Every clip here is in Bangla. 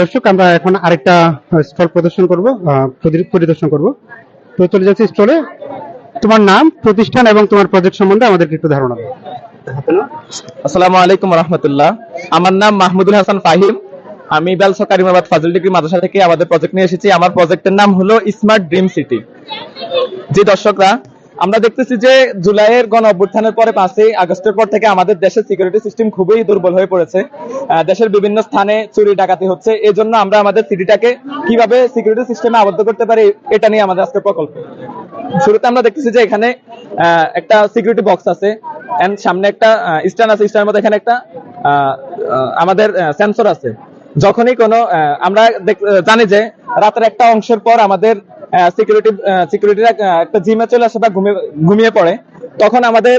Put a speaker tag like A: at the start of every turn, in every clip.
A: দর্শক, আমরা এখন আরেকটা স্টল প্রদর্শন করব পরিদর্শন করব। তো চলে যাচ্ছি স্টলে। তোমার নাম, প্রতিষ্ঠান এবং তোমার প্রজেক্ট সম্বন্ধে আমাদেরকে একটু ধারণা
B: আসসালামু আলাইকুম রহমতুল্লাহ। আমার নাম মাহমুদুল হাসান ফাহিম। আমি বেলসা কারিমাবাদ ফাজিল ডিগ্রি মাদ্রাসা থেকে আমাদের প্রজেক্ট নিয়ে এসেছি। আমার প্রজেক্টের নাম হলো স্মার্ট ড্রিম সিটি জি দর্শকরা আমরা দেখতেছি যে জুলাইয়ের গণ অভ্যুত্থানের পরে পাঁচই আগস্টের পর থেকে আমাদের দেশের সিকিউরিটি সিস্টেম খুবই দুর্বল হয়ে পড়েছে। দেশের বিভিন্ন স্থানে চুরি, ডাকাতি হচ্ছে। এই জন্য আমরা আমাদের সিটিটাকে কীভাবে সিকিউরিটি সিস্টেমে আবদ্ধ করতে পারি, এটা নিয়ে আমাদের আজকে প্রকল্প। শুরুতে আমরা দেখতেছি যে এখানে একটা সিকিউরিটি বক্স আছে। এন্ড সামনে একটা স্ট্যান্ড আছে স্ট্যান্ডের মধ্যে এখানে একটা আমাদের সেন্সর আছে। যখনই কোনো আমরা জানি যে রাতের একটা অংশের পর আমাদের সিকিউরিটি সিকিউরিটিরা একটা জিমে চলে আসে বা ঘুমিয়ে পড়ে তখন আমাদের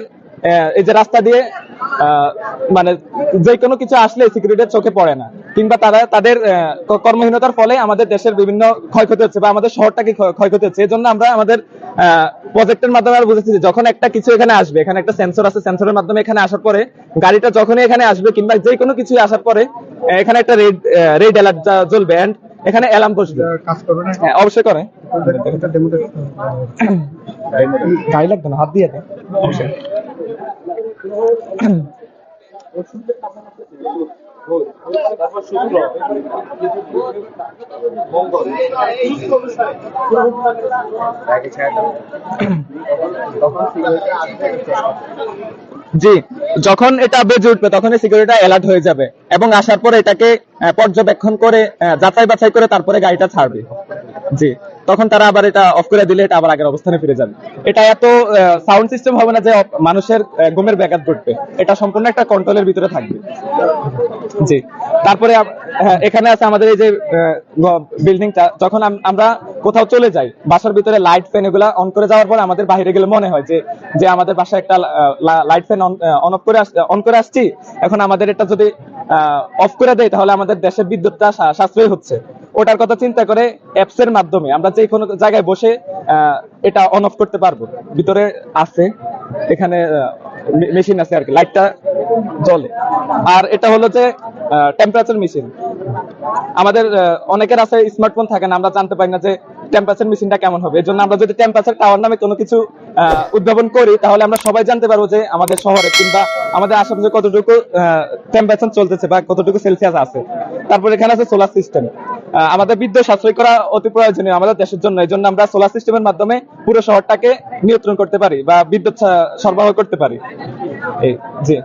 B: এই যে রাস্তা দিয়ে মানে যে কোনো কিছু আসলে সিকিউরিটির চোখে পড়ে না। কিংবা তারা তাদের কর্মহীনতার ফলে আমাদের দেশের বিভিন্ন ক্ষয়ক্ষতি হচ্ছে বা আমাদের শহরটাকে ক্ষয়ক্ষতি হচ্ছে। এই জন্য আমরা আমাদের প্রজেক্টের মাধ্যমে আমরা বুঝেছি যে যখন একটা কিছু এখানে আসবে এখানে একটা সেন্সর আছে সেন্সরের মাধ্যমে এখানে আসার পরে গাড়িটা যখনই এখানে আসবে কিংবা যে কোনো কিছু আসার পরে এখানে একটা রেড রেড অ্যালার্ট জ্বলবে এন্ড এখানে অ্যালার্ম বসবে।
A: করবে
B: হ্যাঁ অবশ্যই করে। গাড়ি লাগবে না হাত দিয়ে দে অবশ্যই জি যখন এটা বেজে উঠবে তখন সিকিউরিটি অ্যালার্ট হয়ে যাবে। এবং আসার পরে এটাকে পর্যবেক্ষণ করে যাচাই বাছাই করে তারপরে গাড়িটা ছাড়বে। জি। তখন তারা আবার এটা অফ করে দিলে এটা আবার আগের অবস্থানে ফিরে যাবে। এটা এত সাউন্ড সিস্টেম হবে না যে মানুষের ঘুমের ব্যাঘাত ঘটবে। এটা সম্পূর্ণ একটা কন্ট্রোলের ভিতরে থাকবে। জি। তারপরে হ্যাঁ, এখানে আছে আমাদের এই যে বিল্ডিংটা যখন আমরা কোথাও চলে যাই বাসার ভিতরে লাইট ফ্যান এগুলা অন করে যাওয়ার পর আমাদের বাইরে গেলে মনে হয় যে যে আমাদের বাসায় একটা লাইট ফ্যান অন করে অন করে আসছি। এখন আমাদের এটা যদি অফ করে দেয়, তাহলে আমাদের দেশের বিদ্যুৎটা সাশ্রয় হচ্ছে। ওটার কথা চিন্তা করে অ্যাপস এর মাধ্যমে আমরা যে কোনো জায়গায় বসে এটা অন অফ করতে পারব। ভিতরে আছে, এখানে মেশিন আছে আর কি লাইটটা জ্বলে। আর এটা হলো যে টেম্পারেচার মেশিন আমাদের অনেকের আছে স্মার্টফোন থাকে না, আমরা জানতে পারি না যে টেম্পারেচার মেশিনটা কেমন হবে? এর জন্য আমরা যদি টেম্পারেচার টাওয়ার নামে কোনো কিছু উদ্ভাবন করি, তাহলে আমরা সবাই জানতে পারব যে আমাদের শহরে কিংবা আমাদের আশেপাশে কতটুকু টেম্পারেচার চলতেছে বা কতটুকু সেলসিয়াস আছে। তারপর এখানে আছে সোলার সিস্টেম আমাদের বিদ্যুৎ সাশ্রয় করা অতি প্রয়োজনীয় আমাদের দেশের জন্য। এই জন্য আমরা সোলার সিস্টেমের মাধ্যমে পুরো শহরটাকে নিয়ন্ত্রণ করতে পারি বা বিদ্যুৎ সরবরাহ করতে পারি। জি।